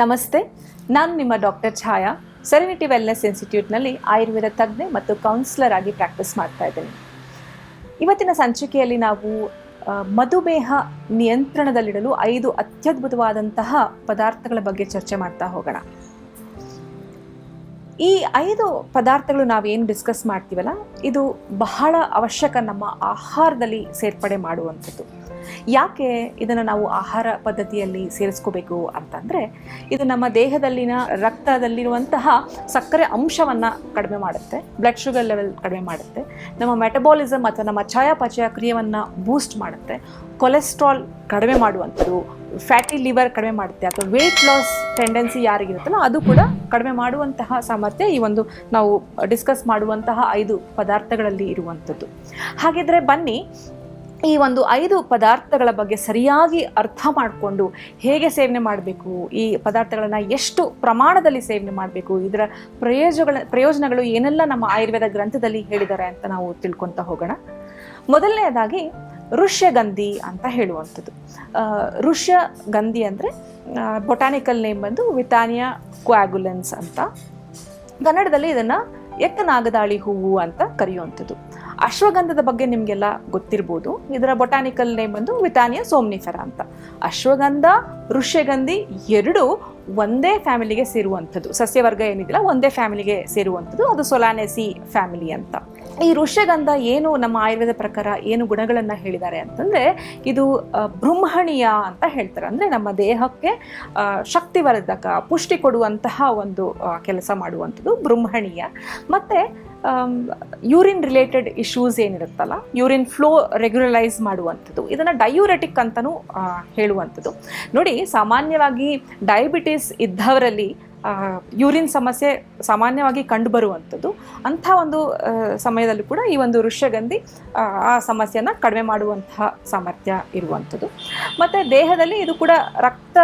ನಮಸ್ತೆ, ನಾನು ನಿಮ್ಮ ಡಾಕ್ಟರ್ ಛಾಯಾ ಸೆರೆನಿಟಿ ವೆಲ್ನೆಸ್ ಇನ್ಸ್ಟಿಟ್ಯೂಟ್ನಲ್ಲಿ ಆಯುರ್ವೇದ ತಜ್ಞೆ ಮತ್ತು ಕೌನ್ಸಿಲರ್ ಆಗಿ ಪ್ರಾಕ್ಟೀಸ್ ಮಾಡ್ತಾ ಇದ್ದೀನಿ. ಇವತ್ತಿನ ಸಂಚಿಕೆಯಲ್ಲಿ ನಾವು ಮಧುಮೇಹ ನಿಯಂತ್ರಣದಲ್ಲಿಡಲು ಐದು ಅತ್ಯದ್ಭುತವಾದಂತಹ ಪದಾರ್ಥಗಳ ಬಗ್ಗೆ ಚರ್ಚೆ ಮಾಡ್ತಾ ಹೋಗೋಣ. ಈ ಐದು ಪದಾರ್ಥಗಳು ನಾವೇನು ಡಿಸ್ಕಸ್ ಮಾಡ್ತೀವಲ್ಲ, ಇದು ಬಹಳ ಅವಶ್ಯಕ ನಮ್ಮ ಆಹಾರದಲ್ಲಿ ಸೇರ್ಪಡೆ ಮಾಡುವಂಥದ್ದು. ಯಾಕೆ ಇದನ್ನು ನಾವು ಆಹಾರ ಪದ್ಧತಿಯಲ್ಲಿ ಸೇರಿಸ್ಕೋಬೇಕು ಅಂತಂದರೆ, ಇದು ನಮ್ಮ ದೇಹದಲ್ಲಿನ ರಕ್ತದಲ್ಲಿರುವಂತಹ ಸಕ್ಕರೆ ಅಂಶವನ್ನು ಕಡಿಮೆ ಮಾಡುತ್ತೆ ಬ್ಲಡ್ ಶುಗರ್ ಲೆವೆಲ್ ಕಡಿಮೆ ಮಾಡುತ್ತೆ, ನಮ್ಮ ಮೆಟಬಾಲಿಸಮ್ ಅಥವಾ ನಮ್ಮ ಚಯಾಪಚಯ ಕ್ರಿಯೆಯನ್ನು ಬೂಸ್ಟ್ ಮಾಡುತ್ತೆ ಕೊಲೆಸ್ಟ್ರಾಲ್ ಕಡಿಮೆ ಮಾಡುವಂಥದ್ದು ಫ್ಯಾಟಿ ಲಿವರ್ ಕಡಿಮೆ ಮಾಡುತ್ತೆ, ಅಥವಾ ವೆಯ್ಟ್ ಲಾಸ್ ಟೆಂಡೆನ್ಸಿ ಯಾರಿಗಿರುತ್ತಲ್ಲ ಅದು ಕೂಡ ಕಡಿಮೆ ಮಾಡುವಂತಹ ಸಾಮರ್ಥ್ಯ ಈ ಒಂದು ನಾವು ಡಿಸ್ಕಸ್ ಮಾಡುವಂತಹ ಐದು ಪದಾರ್ಥಗಳಲ್ಲಿ ಇರುವಂಥದ್ದು. ಹಾಗಿದ್ರೆ ಬನ್ನಿ ಈ ಒಂದು ಐದು ಪದಾರ್ಥಗಳ ಬಗ್ಗೆ ಸರಿಯಾಗಿ ಅರ್ಥ ಮಾಡಿಕೊಂಡು ಹೇಗೆ ಸೇವನೆ ಮಾಡಬೇಕು, ಈ ಪದಾರ್ಥಗಳನ್ನು ಎಷ್ಟು ಪ್ರಮಾಣದಲ್ಲಿ ಸೇವನೆ ಮಾಡಬೇಕು, ಇದರ ಪ್ರಯೋಜನಗಳ ಪ್ರಯೋಜನಗಳು ಏನೆಲ್ಲ ನಮ್ಮ ಆಯುರ್ವೇದ ಗ್ರಂಥದಲ್ಲಿ ಹೇಳಿದ್ದಾರೆ ಅಂತ ನಾವು ತಿಳ್ಕೊತಾ ಹೋಗೋಣ. ಮೊದಲನೆಯದಾಗಿ ಋಷ್ಯಗಂಧಿ ಅಂತ ಹೇಳುವಂಥದ್ದು. ಋಷ್ಯ ಋಷ್ಯಗಂಧಿ ಅಂದರೆ ಬೊಟಾನಿಕಲ್ ನೇಮ್ ಬಂದು ವಿತಾನಿಯಾ ಕ್ವಾಗುಲೆನ್ಸ್ ಅಂತ. ಕನ್ನಡದಲ್ಲಿ ಇದನ್ನು ಎಕ್ಕನಾಗದಾಳಿ ಹೂವು ಅಂತ ಕರೆಯುವಂಥದ್ದು. ಅಶ್ವಗಂಧದ ಬಗ್ಗೆ ನಿಮಗೆಲ್ಲ ಗೊತ್ತಿರ್ಬೋದು. ಇದರ ಬೊಟಾನಿಕಲ್ ನೇಮ್ ಬಂದು ವಿಟಾನಿಯಾ ಸೋಮ್ನಿಫೆರ ಅಂತ. ಅಶ್ವಗಂಧ, ಋಷ್ಯಗಂಧಿ ಎರಡು ಒಂದೇ ಫ್ಯಾಮಿಲಿಗೆ ಸೇರುವಂಥದ್ದು. ಸಸ್ಯವರ್ಗ ಏನಿದೆಯಲ್ಲ ಒಂದೇ ಫ್ಯಾಮಿಲಿಗೆ ಸೇರುವಂಥದ್ದು. ಅದು ಸೊಲಾನೆಸಿ ಫ್ಯಾಮಿಲಿ ಅಂತ. ಈ ಋಷ್ಯಗಂಧ ಏನು ನಮ್ಮ ಆಯುರ್ವೇದ ಪ್ರಕಾರ ಏನು ಗುಣಗಳನ್ನು ಹೇಳಿದ್ದಾರೆ ಅಂತಂದರೆ ಇದು ಬ್ರಹ್ಮಣೀಯ ಅಂತ ಹೇಳ್ತಾರೆ. ಅಂದರೆ ನಮ್ಮ ದೇಹಕ್ಕೆ ಶಕ್ತಿವರ್ಧಕ, ಪುಷ್ಟಿ ಕೊಡುವಂತಹ ಒಂದು ಕೆಲಸ ಮಾಡುವಂಥದ್ದು ಬೃಂಹಣೀಯ ಮತ್ತು ಯೂರಿನ್ ರಿಲೇಟೆಡ್ ಇಶ್ಯೂಸ್ ಏನಿರುತ್ತಲ್ಲ ಯೂರಿನ್ ಫ್ಲೋ ರೆಗ್ಯುಲರೈಸ್ ಮಾಡುವಂಥದ್ದು. ಇದನ್ನು ಡಯೂರೆಟಿಕ್ ಅಂತಲೂ ಹೇಳುವಂಥದ್ದು. ನೋಡಿ, ಸಾಮಾನ್ಯವಾಗಿ ಡಯಾಬಿಟಿಸ್ ಇದ್ದವರಲ್ಲಿ ಯೂರಿನ್ ಸಮಸ್ಯೆ ಸಾಮಾನ್ಯವಾಗಿ ಕಂಡುಬರುವಂಥದ್ದು. ಅಂಥ ಒಂದು ಸಮಯದಲ್ಲೂ ಕೂಡ ಈ ಒಂದು ಋಷ್ಯಗಂಧಿ ಆ, ಸಮಸ್ಯೆಯನ್ನು ಕಡಿಮೆ ಮಾಡುವಂತಹ ಸಾಮರ್ಥ್ಯ ಇರುವಂಥದ್ದು. ಮತ್ತು ದೇಹದಲ್ಲಿ ಇದು ಕೂಡ ರಕ್ತ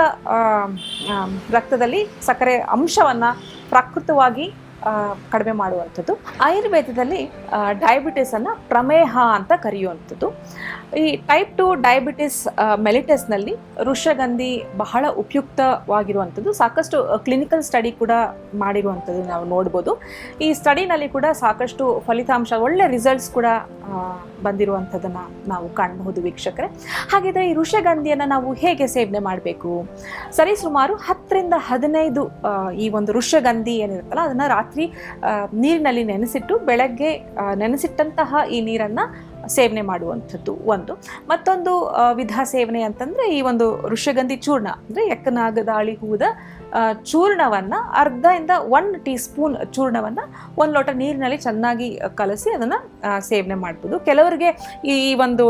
ರಕ್ತದಲ್ಲಿ ಸಕ್ಕರೆ ಅಂಶವನ್ನು ಪ್ರಾಕೃತವಾಗಿ ಕಡಿಮೆ ಮಾಡುವಂಥದ್ದು. ಆಯುರ್ವೇದದಲ್ಲಿ ಡಯಾಬಿಟಿಸನ್ನು ಪ್ರಮೇಹ ಅಂತ ಕರೆಯುವಂಥದ್ದು. ಈ ಟೈಪ್ ಟು ಡಯಾಬಿಟಿಸ್ ಮೆಲಿಟಸ್ನಲ್ಲಿ ಋಷಗಂಧಿ ಬಹಳ ಉಪಯುಕ್ತವಾಗಿರುವಂಥದ್ದು. ಸಾಕಷ್ಟು ಕ್ಲಿನಿಕಲ್ ಸ್ಟಡಿ ಕೂಡ ಮಾಡಿರುವಂಥದ್ದು ನಾವು ನೋಡ್ಬೋದು. ಈ ಸ್ಟಡಿನಲ್ಲಿ ಕೂಡ ಸಾಕಷ್ಟು ಫಲಿತಾಂಶ, ಒಳ್ಳೆ ರಿಸಲ್ಟ್ಸ್ ಕೂಡ ಬಂದಿರುವಂಥದ್ದನ್ನು ನಾವು ಕಾಣಬಹುದು ವೀಕ್ಷಕರೇ. ಹಾಗಿದ್ರೆ ಈ ಋಷಗಂಧಿಯನ್ನು ನಾವು ಹೇಗೆ ಸೇವನೆ ಮಾಡಬೇಕು? ಸರಿ, ಸುಮಾರು ಹತ್ತರಿಂದ ಹದಿನೈದು ಈ ಒಂದು ಋಷಗಂಧಿ ಏನಿರುತ್ತಲ್ಲ, ಅದನ್ನು ರಾತ್ರಿ ನೀರಿನಲ್ಲಿ ನೆನೆಸಿಟ್ಟು, ಬೆಳಗ್ಗೆ ನೆನೆಸಿಟ್ಟಂತಹ ಈ ನೀರನ್ನು ಸೇವನೆ ಮಾಡುವಂಥದ್ದು ಒಂದು. ಮತ್ತೊಂದು ವಿಧ ಸೇವನೆ ಅಂತಂದರೆ ಈ ಒಂದು ಋಷಗಂಧಿ ಚೂರ್ಣ ಅಂದರೆ ಎಕ್ಕನಾಗದಾಳಿ ಹೂದ ಚೂರ್ಣವನ್ನು ಅರ್ಧದಿಂದ ಒನ್ ಟೀ ಸ್ಪೂನ್ ಚೂರ್ಣವನ್ನು ಒಂದು ಲೋಟ ನೀರಿನಲ್ಲಿ ಚೆನ್ನಾಗಿ ಕಲಸಿ ಅದನ್ನು ಸೇವನೆ ಮಾಡ್ಬೋದು. ಕೆಲವರಿಗೆ ಈ ಒಂದು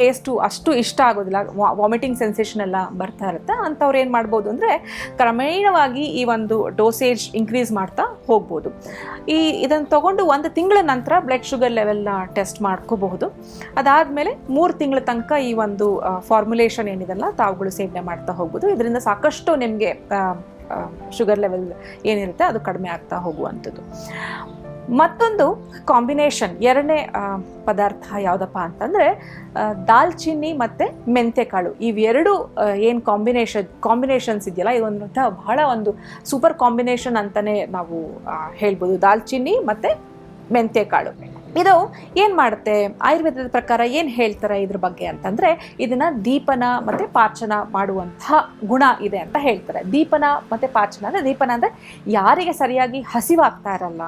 ಟೇಸ್ಟು ಅಷ್ಟು ಇಷ್ಟ ಆಗೋದಿಲ್ಲ. ವಾಮಿಟಿಂಗ್ ಸೆನ್ಸೇಷನ್ ಎಲ್ಲ ಬರ್ತಾ ಇರುತ್ತೆ. ಅಂಥವ್ರು ಏನು ಮಾಡ್ಬೋದು ಅಂದರೆ ಕ್ರಮೇಣವಾಗಿ ಈ ಒಂದು ಡೋಸೇಜ್ ಇನ್ಕ್ರೀಸ್ ಮಾಡ್ತಾ ಹೋಗ್ಬೋದು. ಈ ಇದನ್ನು ತಗೊಂಡು ಒಂದು ತಿಂಗಳ ನಂತರ ಬ್ಲಡ್ ಶುಗರ್ ಲೆವೆಲ್ನ ಟೆಸ್ಟ್ ಮಾಡ್ಕೋಬಹುದು. ಅದಾದಮೇಲೆ ಮೂರು ತಿಂಗಳ ತನಕ ಈ ಒಂದು ಫಾರ್ಮುಲೇಷನ್ ಏನಿದೆಲ್ಲ ತಾವುಗಳು ಸೇವನೆ ಮಾಡ್ತಾ ಹೋಗ್ಬೋದು. ಇದರಿಂದ ಸಾಕಷ್ಟು ನಿಮಗೆ ಶುಗರ್ ಲೆವೆಲ್ ಏನಿರುತ್ತೆ ಅದು ಕಡಿಮೆ ಆಗ್ತಾ ಹೋಗುವಂಥದ್ದು. ಮತ್ತೊಂದು ಕಾಂಬಿನೇಷನ್ ಎರಡನೇ ಪದಾರ್ಥ ಯಾವುದಪ್ಪ ಅಂತಂದರೆ ದಾಲ್ಚಿನ್ನಿ ಮತ್ತು ಮೆಂತೆಕಾಳು. ಇವೆರಡು ಏನು ಕಾಂಬಿನೇಷನ್ ಕಾಂಬಿನೇಷನ್ಸ್ ಇದೆಯಲ್ಲ ಇದೊಂದು ಬಹಳ ಒಂದು ಸೂಪರ್ ಕಾಂಬಿನೇಷನ್ ಅಂತಲೇ ನಾವು ಹೇಳ್ಬೋದು. ದಾಲ್ಚಿನ್ನಿ ಮತ್ತು ಮೆಂತೆಕಾಳು. ಇದು ಏನು ಮಾಡುತ್ತೆ? ಆಯುರ್ವೇದದ ಪ್ರಕಾರ ಏನು ಹೇಳ್ತಾರೆ ಇದ್ರ ಬಗ್ಗೆ ಅಂತಂದರೆ ಇದನ್ನು ದೀಪನ ಮತ್ತು ಪಾಚನ ಮಾಡುವಂತಹ ಗುಣ ಇದೆ ಅಂತ ಹೇಳ್ತಾರೆ. ದೀಪನ ಮತ್ತು ಪಾಚನ ಅಂದರೆ ದೀಪನ ಅಂದರೆ ಯಾರಿಗೆ ಸರಿಯಾಗಿ ಹಸಿವಾಗ್ತಾ ಇರಲ್ಲ,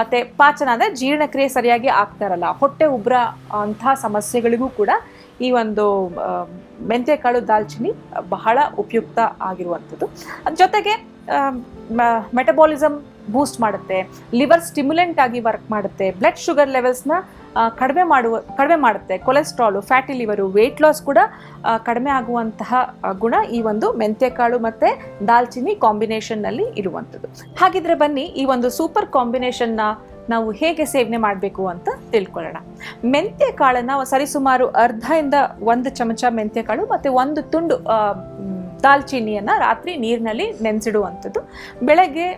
ಮತ್ತು ಪಾಚನ ಅಂದರೆ ಜೀರ್ಣಕ್ರಿಯೆ ಸರಿಯಾಗಿ ಆಗ್ತಾ ಇರಲ್ಲ. ಹೊಟ್ಟೆ ಉಬ್ರ ಅಂಥ ಸಮಸ್ಯೆಗಳಿಗೂ ಕೂಡ ಈ ಒಂದು ಮೆಂತ್ಯಕಾಳು ದಾಲ್ಚಿನ್ನಿ ಬಹಳ ಉಪಯುಕ್ತ ಆಗಿರುವಂಥದ್ದು. ಜೊತೆಗೆ ಮೆಟಬಾಲಿಸಮ್ ಬೂಸ್ಟ್ ಮಾಡುತ್ತೆ. ಲಿವರ್ ಸ್ಟಿಮ್ಯುಲೆಂಟ್ ಆಗಿ ವರ್ಕ್ ಮಾಡುತ್ತೆ. ಬ್ಲಡ್ ಶುಗರ್ ಲೆವೆಲ್ಸ್ನ ಕಡಿಮೆ ಮಾಡುವ, ಕಡಿಮೆ ಮಾಡುತ್ತೆ. Cholesterol fatty liver weight loss ಕೂಡ ಕಡಿಮೆ ಆಗುವಂತಹ ಗುಣ ಈ ಒಂದು ಮೆಂತ್ಯಕಾಳು ಮತ್ತು ದಾಲ್ಚಿನ್ನಿ ಕಾಂಬಿನೇಷನ್ನಲ್ಲಿ ಇರುವಂಥದ್ದು. ಹಾಗಿದ್ರೆ ಬನ್ನಿ, ಈ ಒಂದು ಸೂಪರ್ ಕಾಂಬಿನೇಷನ್ನ ನಾವು ಹೇಗೆ ಸೇವನೆ ಮಾಡಬೇಕು ಅಂತ ತಿಳ್ಕೊಳ್ಳೋಣ. ಮೆಂತ್ಯ ಕಾಳನ್ನು ಸರಿಸುಮಾರು ಅರ್ಧದಿಂದ ಒಂದು ಚಮಚ ಮೆಂತ್ಯಕಾಳು ಮತ್ತು ಒಂದು ತುಂಡು ದಾಲ್ಚಿನಿಯನ್ನು ರಾತ್ರಿ ನೀರಿನಲ್ಲಿ ನೆನೆಸಿಡುವಂಥದ್ದು. ಬೆಳಗ್ಗೆ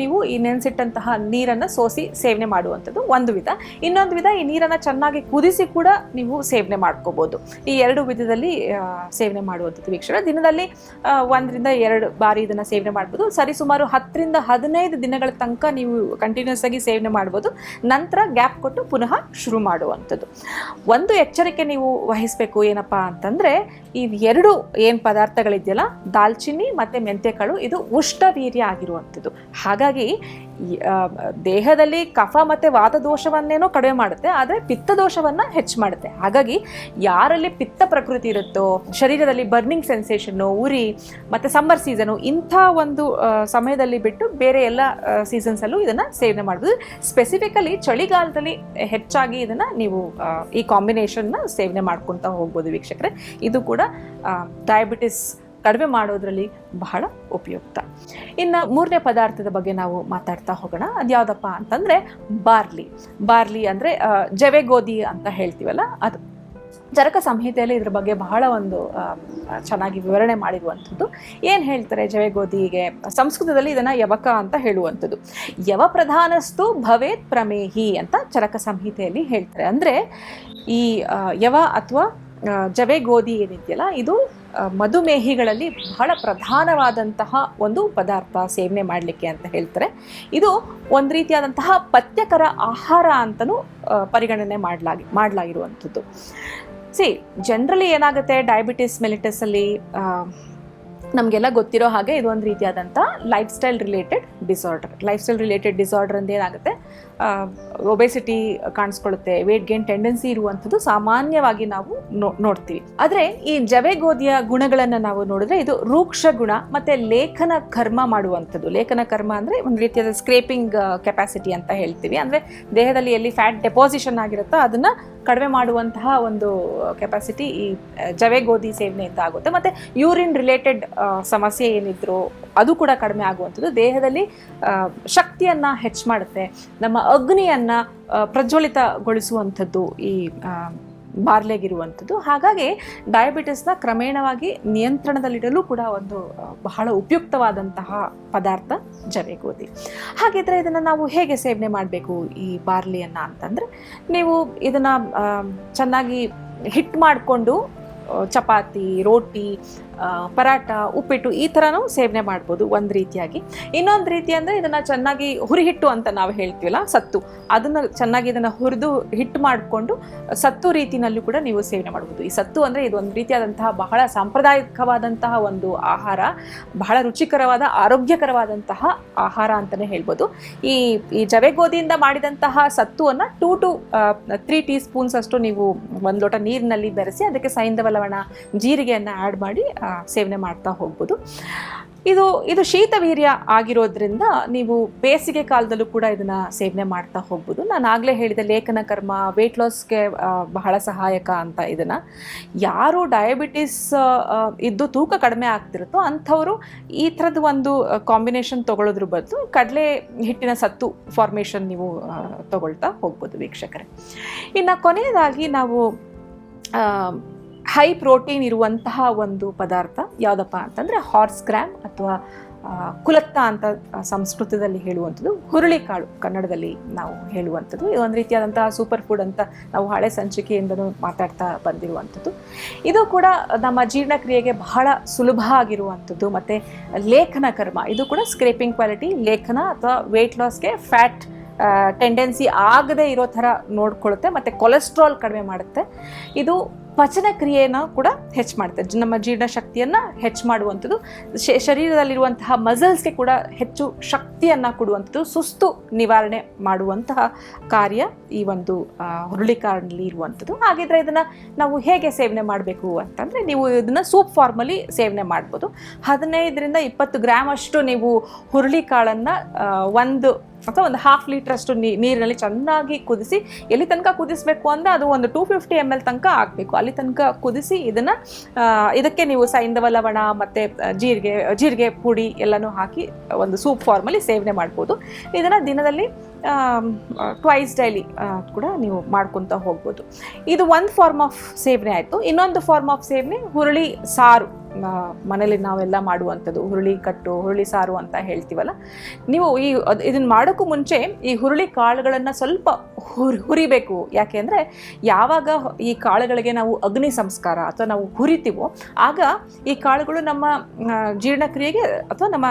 ನೀವು ಈ ನೆನೆಸಿಟ್ಟಂತಹ ನೀರನ್ನು ಸೋಸಿ ಸೇವನೆ ಮಾಡುವಂಥದ್ದು ಒಂದು ವಿಧ. ಇನ್ನೊಂದು ವಿಧ, ಈ ನೀರನ್ನು ಚೆನ್ನಾಗಿ ಕುದಿಸಿ ಕೂಡ ನೀವು ಸೇವನೆ ಮಾಡ್ಕೋಬೋದು. ಈ ಎರಡು ವಿಧದಲ್ಲಿ ಸೇವನೆ ಮಾಡುವಂಥದ್ದು ವೀಕ್ಷಣೆ ದಿನದಲ್ಲಿ ಒಂದರಿಂದ ಎರಡು ಬಾರಿ ಇದನ್ನು ಸೇವನೆ ಮಾಡ್ಬೋದು. ಸರಿಸುಮಾರು ಹತ್ತರಿಂದ ಹದಿನೈದು ದಿನಗಳ ತನಕ ನೀವು ಕಂಟಿನ್ಯೂಸ್ ಆಗಿ ಸೇವನೆ ಮಾಡ್ಬೋದು. ನಂತರ ಗ್ಯಾಪ್ ಕೊಟ್ಟು ಪುನಃ ಶುರು ಮಾಡುವಂಥದ್ದು. ಒಂದು ಎಚ್ಚರಿಕೆ ನೀವು ವಹಿಸಬೇಕು ಏನಪ್ಪ ಅಂತಂದರೆ, ಈ ಎರಡು ಏನು ಪದಾರ್ಥಗಳಿದೆಯಲ್ಲ, ದಾಲ್ಚಿನ್ನಿ ಮತ್ತೆ ಮೆಂತ್ಯಕಾಳು, ಇದು ಉಷ್ಣವೀರ್ಯ ಆಗಿರುವಂಥದ್ದು. ಹಾಗಾಗಿ ದೇಹದಲ್ಲಿ ಕಫ ಮತ್ತೆ ವಾತದೋಷವನ್ನೇನೋ ಕಡಿಮೆ ಮಾಡುತ್ತೆ, ಆದರೆ ಪಿತ್ತ ದೋಷವನ್ನು ಹೆಚ್ಚು ಮಾಡುತ್ತೆ. ಹಾಗಾಗಿ ಯಾರಲ್ಲಿ ಪಿತ್ತ ಪ್ರಕೃತಿ ಇರುತ್ತೋ, ಶರೀರದಲ್ಲಿ ಬರ್ನಿಂಗ್ ಸೆನ್ಸೇಷನ್ನು ಉರಿ ಮತ್ತು ಸಮ್ಮರ್ ಸೀಸನು ಇಂಥ ಒಂದು ಸಮಯದಲ್ಲಿ ಬಿಟ್ಟು ಬೇರೆ ಎಲ್ಲ ಸೀಸನ್ಸಲ್ಲೂ ಇದನ್ನು ಸೇವನೆ ಮಾಡ್ಬೋದು. ಸ್ಪೆಸಿಫಿಕಲಿ ಚಳಿಗಾಲದಲ್ಲಿ ಹೆಚ್ಚಾಗಿ ಇದನ್ನು ನೀವು ಈ ಕಾಂಬಿನೇಷನ್ನ ಸೇವನೆ ಮಾಡ್ಕೊತಾ ಹೋಗ್ಬೋದು ವೀಕ್ಷಕರೇ. ಇದು ಕೂಡ ಡಯಾಬಿಟಿಸ್ ಕಡಿಮೆ ಮಾಡೋದ್ರಲ್ಲಿ ಬಹಳ ಉಪಯುಕ್ತ. ಇನ್ನು ಮೂರನೇ ಪದಾರ್ಥದ ಬಗ್ಗೆ ನಾವು ಮಾತಾಡ್ತಾ ಹೋಗೋಣ. ಅದ್ಯಾವುದಪ್ಪ ಅಂತಂದ್ರೆ ಬಾರ್ಲಿ. ಬಾರ್ಲಿ ಅಂದ್ರೆ ಜವೆ ಗೋಧಿ ಅಂತ ಹೇಳ್ತೀವಲ್ಲ, ಅದು ಚರಕ ಸಂಹಿತೆಯಲ್ಲಿ ಇದ್ರ ಬಗ್ಗೆ ಬಹಳ ಒಂದು ಚೆನ್ನಾಗಿ ವಿವರಣೆ ಮಾಡಿರುವಂಥದ್ದು. ಏನು ಹೇಳ್ತಾರೆ ಜವೆ ಗೋಧಿಗೆ? ಸಂಸ್ಕೃತದಲ್ಲಿ ಇದನ್ನ ಯವಕ ಅಂತ ಹೇಳುವಂಥದ್ದು. ಯವ ಪ್ರಧಾನಸ್ತು ಭವೇತ್ ಪ್ರಮೇಹಿ ಅಂತ ಚರಕ ಸಂಹಿತೆಯಲ್ಲಿ ಹೇಳ್ತಾರೆ. ಅಂದ್ರೆ ಈ ಯವ ಅಥವಾ ಜವೆ ಗೋಧಿ ಏನಿದೆಯಲ್ಲ, ಇದು ಮಧುಮೇಹಿಗಳಲ್ಲಿ ಬಹಳ ಪ್ರಧಾನವಾದಂತಹ ಒಂದು ಪದಾರ್ಥ ಸೇವನೆ ಮಾಡಲಿಕ್ಕೆ ಅಂತ ಹೇಳ್ತಾರೆ. ಇದು ಒಂದು ರೀತಿಯಾದಂತಹ ಪಥ್ಯಕರ ಆಹಾರ ಅಂತಲೂ ಪರಿಗಣನೆ ಮಾಡಲಾಗಿ, ಮಾಡಲಾಗಿರುವಂಥದ್ದು. ಸಿ ಜನರಲಿ ಏನಾಗುತ್ತೆ ಡಯಾಬಿಟಿಸ್ ಮೆಲಿಟಸಲ್ಲಿ ನಮಗೆಲ್ಲ ಗೊತ್ತಿರೋ ಹಾಗೆ ಇದು ಒಂದು ರೀತಿಯಾದಂಥ lifestyle related disorder lifestyle related disorder ಅಂತ ಏನಾಗುತ್ತೆ? ಒಬೆಸಿಟಿ ಕಾಣಿಸ್ಕೊಳ್ಳುತ್ತೆ ವೇಟ್ ಗೇನ್ ಟೆಂಡೆನ್ಸಿ ಇರುವಂಥದ್ದು ಸಾಮಾನ್ಯವಾಗಿ ನಾವು ನೋ, ನೋಡ್ತೀವಿ. ಆದರೆ ಈ ಜವೆ ಗೋಧಿಯ ಗುಣಗಳನ್ನು ನಾವು ನೋಡಿದ್ರೆ ಇದು ರೂಕ್ಷ ಗುಣ ಮತ್ತು ಲೇಖನ ಕರ್ಮ ಮಾಡುವಂಥದ್ದು. ಲೇಖನ ಕರ್ಮ ಅಂದರೆ ಒಂದು ರೀತಿಯಾದ ಸ್ಕ್ರೇಪಿಂಗ್ ಕೆಪಾಸಿಟಿ ಅಂತ ಹೇಳ್ತೀವಿ. ಅಂದರೆ ದೇಹದಲ್ಲಿ ಎಲ್ಲಿ ಫ್ಯಾಟ್ ಡೆಪಾಸಿಷನ್ ಆಗಿರುತ್ತೋ ಅದನ್ನು ಕಡಿಮೆ ಮಾಡುವಂತಹ ಒಂದು ಕೆಪಾಸಿಟಿ ಈ ಜವೆ ಗೋಧಿ ಸೇವನೆಯಿಂದ ಆಗುತ್ತೆ. ಮತ್ತು ಯೂರಿನ್ ರಿಲೇಟೆಡ್ ಸಮಸ್ಯೆ ಏನಿದ್ರು ಅದು ಕೂಡ ಕಡಿಮೆ ಆಗುವಂಥದ್ದು. ದೇಹದಲ್ಲಿ ಶಕ್ತಿಯನ್ನು ಹೆಚ್ಚು ಮಾಡುತ್ತೆ. ನಮ್ಮ ಅಗ್ನಿಯನ್ನ ಪ್ರಜ್ವಲಿತಗೊಳಿಸುವಂಥದ್ದು ಈ ಬಾರ್ಲೆಗಿರುವಂಥದ್ದು. ಹಾಗಾಗಿ ಡಯಾಬಿಟಿಸ್ನ ಕ್ರಮೇಣವಾಗಿ ನಿಯಂತ್ರಣದಲ್ಲಿಡಲು ಕೂಡ ಒಂದು ಬಹಳ ಉಪಯುಕ್ತವಾದಂತಹ ಪದಾರ್ಥ ಜವೆ ಗೋಧಿ ಹಾಗಿದ್ರೆ ಇದನ್ನು ನಾವು ಹೇಗೆ ಸೇವನೆ ಮಾಡಬೇಕು ಈ ಬಾರ್ಲಿಯನ್ನು ಅಂತಂದರೆ, ನೀವು ಇದನ್ನು ಚೆನ್ನಾಗಿ ಹಿಟ್ ಮಾಡಿಕೊಂಡು ಚಪಾತಿ, ರೋಟಿ ಪರಾಟ ಉಪ್ಪಿಟ್ಟು ಈ ಥರನೂ ಸೇವನೆ ಮಾಡ್ಬೋದು ಒಂದು ರೀತಿಯಾಗಿ. ಇನ್ನೊಂದು ರೀತಿ ಅಂದರೆ ಇದನ್ನು ಚೆನ್ನಾಗಿ ಹುರಿಹಿಟ್ಟು ಅಂತ ನಾವು ಹೇಳ್ತೀವಲ್ಲ, ಸತ್ತು. ಅದನ್ನು ಚೆನ್ನಾಗಿ ಇದನ್ನು ಹುರಿದು ಹಿಟ್ಟು ಮಾಡಿಕೊಂಡು ಸತ್ತು ರೀತಿಯಲ್ಲೂ ಕೂಡ ನೀವು ಸೇವನೆ ಮಾಡ್ಬೋದು. ಈ ಸತ್ತು ಅಂದರೆ ಇದು ಒಂದು ರೀತಿಯಾದಂತಹ ಬಹಳ ಸಾಂಪ್ರದಾಯಿಕವಾದಂತಹ ಒಂದು ಆಹಾರ, ಬಹಳ ರುಚಿಕರವಾದ, ಆರೋಗ್ಯಕರವಾದಂತಹ ಆಹಾರ ಅಂತಲೇ ಹೇಳ್ಬೋದು. ಈ ಈ ಜವೆ ಗೋಧಿಯಿಂದ ಮಾಡಿದಂತಹ ಸತ್ತುವನ್ನು two to three teaspoons ಅಷ್ಟು ನೀವು ಒಂದು ಲೋಟ ನೀರಿನಲ್ಲಿ ಬೆರೆಸಿ, ಅದಕ್ಕೆ ಸೈಂಧವ ಲವಣ, ಜೀರಿಗೆಯನ್ನು ಆ್ಯಡ್ ಮಾಡಿ ಸೇವನೆ ಮಾಡ್ತಾ ಹೋಗ್ಬೋದು. ಇದು ಇದು ಶೀತವೀರ್ಯ ಆಗಿರೋದ್ರಿಂದ ನೀವು ಬೇಸಿಗೆ ಕಾಲದಲ್ಲೂ ಕೂಡ ಇದನ್ನ ಸೇವನೆ ಮಾಡ್ತಾ ಹೋಗ್ಬೋದು. ನಾನು ಆಗಲೇ ಹೇಳಿದ ಲೇಖನ ಕರ್ಮ ವೇಟ್ ಲಾಸ್ಗೆ ಬಹಳ ಸಹಾಯಕ ಅಂತ ಇದನ್ನ. ಯಾರು ಡಯಾಬಿಟಿಸ್ ಇದ್ದು ತೂಕ ಕಡಿಮೆ ಆಗ್ತಿರುತ್ತೋ ಅಂಥವರು ಈ ಥರದ ಒಂದು ಕಾಂಬಿನೇಷನ್ ತಗೊಳ್ಳೋದ್ರ ಬದಲು ಕಡಲೆ ಹಿಟ್ಟಿನ ಸತ್ತು ಫಾರ್ಮೇಷನ್ ನೀವು ತಗೊಳ್ತಾ ಹೋಗ್ಬೋದು ವೀಕ್ಷಕರೇ. ಇನ್ನು ಕೊನೆಯದಾಗಿ ನಾವು ಹೈ ಪ್ರೋಟೀನ್ ಇರುವಂತಹ ಒಂದು ಪದಾರ್ಥ ಯಾವುದಪ್ಪ ಅಂತಂದರೆ ಹಾರ್ಸ್ ಗ್ರ್ಯಾಮ್ ಅಥವಾ ಕುಲತ್ತ ಅಂತ ಸಂಸ್ಕೃತದಲ್ಲಿ ಹೇಳುವಂಥದ್ದು. ಹುರುಳಿಕಾಳು ಕನ್ನಡದಲ್ಲಿ ನಾವು ಹೇಳುವಂಥದ್ದು. ಒಂದು ರೀತಿಯಾದಂತಹ ಸೂಪರ್ ಫುಡ್ ಅಂತ ನಾವು ಹಳೆ ಸಂಚಿಕೆಯಿಂದನೂ ಮಾತಾಡ್ತಾ ಬಂದಿರುವಂಥದ್ದು. ಇದು ಕೂಡ ನಮ್ಮ ಜೀರ್ಣಕ್ರಿಯೆಗೆ ಬಹಳ ಸುಲಭ ಆಗಿರುವಂಥದ್ದು. ಮತ್ತು ಲೇಖನ ಕರ್ಮ, ಇದು ಕೂಡ ಸ್ಕ್ರೇಪಿಂಗ್ ಕ್ವಾಲಿಟಿ ಲೇಖನ ಅಥವಾ ವೇಟ್ ಲಾಸ್ಗೆ ಫ್ಯಾಟ್ ಟೆಂಡೆನ್ಸಿ ಆಗದೆ ಇರೋ ಥರ ನೋಡ್ಕೊಳ್ಳುತ್ತೆ ಮತ್ತು ಕೊಲೆಸ್ಟ್ರಾಲ್ ಕಡಿಮೆ ಮಾಡುತ್ತೆ. ಇದು ಪಚನ ಕ್ರಿಯೆಯನ್ನು ಕೂಡ ಹೆಚ್ಚು ಮಾಡುತ್ತೆ ನಮ್ಮ ನಮ್ಮ ಜೀರ್ಣಶಕ್ತಿಯನ್ನು ಹೆಚ್ಚು ಮಾಡುವಂಥದ್ದು. ಶರೀರದಲ್ಲಿರುವಂತಹ ಮಸಲ್ಸ್ಗೆ ಕೂಡ ಹೆಚ್ಚು ಶಕ್ತಿಯನ್ನು ಕೊಡುವಂಥದ್ದು. ಸುಸ್ತು ನಿವಾರಣೆ ಮಾಡುವಂತಹ ಕಾರ್ಯ ಈ ಒಂದು ಹುರುಳಿ ಹುರುಳಿಕಾಳಿನಲ್ಲಿ ಇರುವಂಥದ್ದು. ಹಾಗಿದ್ರೆ ಇದನ್ನು ನಾವು ಹೇಗೆ ಸೇವನೆ ಮಾಡಬೇಕು ಅಂತಂದರೆ ನೀವು ಇದನ್ನು ಸೂಪ್ ಫಾರ್ಮಲ್ಲಿ ಸೇವನೆ ಮಾಡ್ಬೋದು. ಹದಿನೈದರಿಂದ ಇಪ್ಪತ್ತು ಗ್ರಾಮ್ ಅಷ್ಟು ನೀವು ಹುರುಳಿಕಾಳನ್ನು ಒಂದು ಅಥವಾ ಒಂದು ಹಾಫ್ ಲೀಟ್ರಷ್ಟು ನೀರಿನಲ್ಲಿ ಚೆನ್ನಾಗಿ ಕುದಿಸಿ ಎಲ್ಲಿ ತನಕ ಕುದಿಸ್ಬೇಕು ಅಂದರೆ ಅದು ಒಂದು ಟೂ ಫಿಫ್ಟಿ ಎಂ ಎಲ್ ತನಕ ಹಾಕಬೇಕು ಅಲ್ಲಿ ತನಕ ಕುದಿಸಿ ಇದನ್ನು ಇದಕ್ಕೆ ನೀವು ಸೈಂಧವ ಲವಣ ಮತ್ತು ಜೀರಿಗೆ ಜೀರಿಗೆ ಪುಡಿ ಎಲ್ಲನೂ ಹಾಕಿ ಒಂದು ಸೂಪ್ ಫಾರ್ಮಲ್ಲಿ ಸೇವನೆ ಮಾಡ್ಬೋದು. ಇದನ್ನು ದಿನದಲ್ಲಿ ಟ್ವೈಸ್ ಡೈಲಿ ಕೂಡ ನೀವು ಮಾಡ್ಕೊತ ಹೋಗ್ಬೋದು. ಇದು ಒಂದು ಫಾರ್ಮ್ ಆಫ್ ಸೇವನೆ ಆಯಿತು. ಇನ್ನೊಂದು ಫಾರ್ಮ್ ಆಫ್ ಸೇವನೆ ಹುರುಳಿ ಸಾರು. ಮನೇಲಿ ನಾವೆಲ್ಲ ಮಾಡುವಂಥದ್ದು, ಹುರುಳಿ ಕಟ್ಟು, ಹುರುಳಿ ಸಾರು ಅಂತ ಹೇಳ್ತೀವಲ್ಲ? ನೀವು ಈ ಇದನ್ನು ಮಾಡೋಕ್ಕೂ ಮುಂಚೆ ಈ ಹುರುಳಿ ಕಾಳುಗಳನ್ನು ಸ್ವಲ್ಪ ಹುರಿ, ಹುರಿಬೇಕು. ಯಾಕೆಂದರೆ ಯಾವಾಗ ಈ ಕಾಳುಗಳಿಗೆ ನಾವು ಅಗ್ನಿ ಸಂಸ್ಕಾರ ಅಥವಾ ನಾವು ಹುರಿತೀವೋ, ಆಗ ಈ ಕಾಳುಗಳು ನಮ್ಮ ಜೀರ್ಣಕ್ರಿಯೆಗೆ ಅಥವಾ ನಮ್ಮ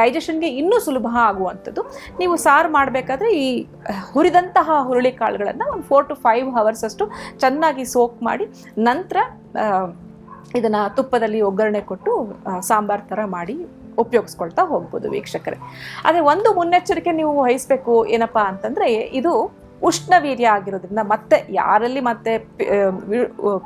ಡೈಜೆಷನ್ಗೆ ಇನ್ನೂ ಸುಲಭ ಆಗುವಂಥದ್ದು. ನೀವು ಸಾರು ಮಾಡಬೇಕಾದ್ರೆ ಈ ಹುರಿದಂತಹ ಹುರುಳಿ ಕಾಳುಗಳನ್ನು ಒಂದು ಫೋರ್ ಟು ಫೈವ್ ಹವರ್ಸ್ ಅಷ್ಟು ಚೆನ್ನಾಗಿ ಸೋಕ್ ಮಾಡಿ, ನಂತರ ಇದನ್ನು ತುಪ್ಪದಲ್ಲಿ ಒಗ್ಗರಣೆ ಕೊಟ್ಟು ಸಾಂಬಾರ್ ಥರ ಮಾಡಿ ಉಪಯೋಗಿಸ್ಕೊಳ್ತಾ ಹೋಗ್ಬೋದು ವೀಕ್ಷಕರೇ. ಆದರೆ ಒಂದು ಮುನ್ನೆಚ್ಚರಿಕೆ ನೀವು ವಹಿಸಬೇಕು ಏನಪ್ಪ ಅಂತಂದರೆ, ಇದು ಉಷ್ಣವೀರ್ಯ ಆಗಿರೋದ್ರಿಂದ ಮತ್ತೆ ಯಾರಲ್ಲಿ ಮತ್ತೆ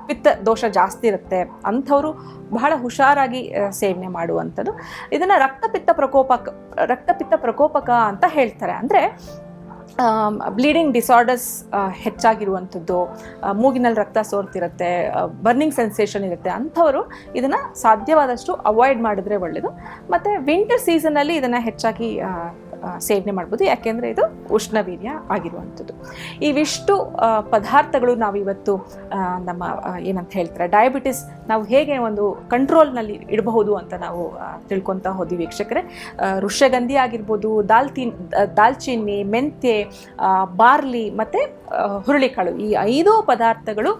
ಪಿತ್ತ ದೋಷ ಜಾಸ್ತಿ ಇರುತ್ತೆ ಅಂಥವರು ಬಹಳ ಹುಷಾರಾಗಿ ಸೇವನೆ ಮಾಡುವಂಥದ್ದು. ಇದನ್ನು ರಕ್ತಪಿತ್ತ ಪ್ರಕೋಪಕ ರಕ್ತಪಿತ್ತ ಪ್ರಕೋಪಕ ಅಂತ ಹೇಳ್ತಾರೆ. ಅಂದರೆ ಬ್ಲೀಡಿಂಗ್ ಡಿಸಾರ್ಡರ್ಸ್ ಹೆಚ್ಚಾಗಿರುವಂಥದ್ದು ಮೂಗಿನಲ್ಲಿ ರಕ್ತ ಸೋರ್ತಿರುತ್ತೆ ಬರ್ನಿಂಗ್ ಸೆನ್ಸೇಷನ್ ಇರುತ್ತೆ, ಅಂಥವರು ಇದನ್ನು ಸಾಧ್ಯವಾದಷ್ಟು ಅವಾಯ್ಡ್ ಮಾಡಿದ್ರೆ ಒಳ್ಳೆಯದು ಮತ್ತು ವಿಂಟರ್ ಸೀಸನಲ್ಲಿ ಇದನ್ನು ಹೆಚ್ಚಾಗಿ ಸೇವನೆ ಮಾಡ್ಬೋದು. ಯಾಕೆಂದರೆ ಇದು ಉಷ್ಣವೀರ್ಯ ಆಗಿರುವಂಥದ್ದು. ಇವಿಷ್ಟು ಪದಾರ್ಥಗಳು ನಾವಿವತ್ತು ನಮ್ಮ ಏನಂತ ಹೇಳ್ತಾರೆ ಡಯಾಬಿಟಿಸ್ ನಾವು ಹೇಗೆ ಒಂದು ಕಂಟ್ರೋಲ್ನಲ್ಲಿ ಇಡಬಹುದು ಅಂತ ನಾವು ತಿಳ್ಕೊತಾ ಹೋದ್ವಿ ವೀಕ್ಷಕರೇ. ಋಷಗಂಧಿ ಆಗಿರ್ಬೋದು, ದಾಲ್ತೀನ್ ದಾಲ್ಚಿನ್ನಿ, ಮೆಂತ್ಯೆ ಬಾರ್ಲಿ ಮತ್ತು ಹುರುಳಿಕಾಳು. ಈ ಐದು ಪದಾರ್ಥಗಳು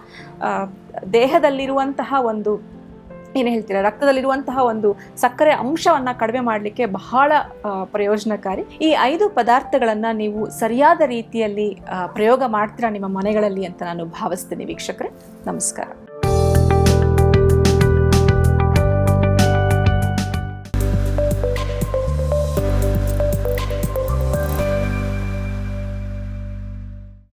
ದೇಹದಲ್ಲಿರುವಂತಹ ಒಂದು ಏನು ಹೇಳ್ತೀರಾ? ರಕ್ತದಲ್ಲಿರುವಂತಹ ಒಂದು ಸಕ್ಕರೆ ಅಂಶವನ್ನು ಕಡಿಮೆ ಮಾಡಲಿಕ್ಕೆ ಬಹಳ ಪ್ರಯೋಜನಕಾರಿ. ಈ ಐದು ಪದಾರ್ಥಗಳನ್ನು ನೀವು ಸರಿಯಾದ ರೀತಿಯಲ್ಲಿ ಪ್ರಯೋಗ ಮಾಡ್ತೀರಾ ನಿಮ್ಮ ಮನೆಗಳಲ್ಲಿ ಅಂತ ನಾನು ಭಾವಿಸ್ತೀನಿ ವೀಕ್ಷಕರೇ. ನಮಸ್ಕಾರ.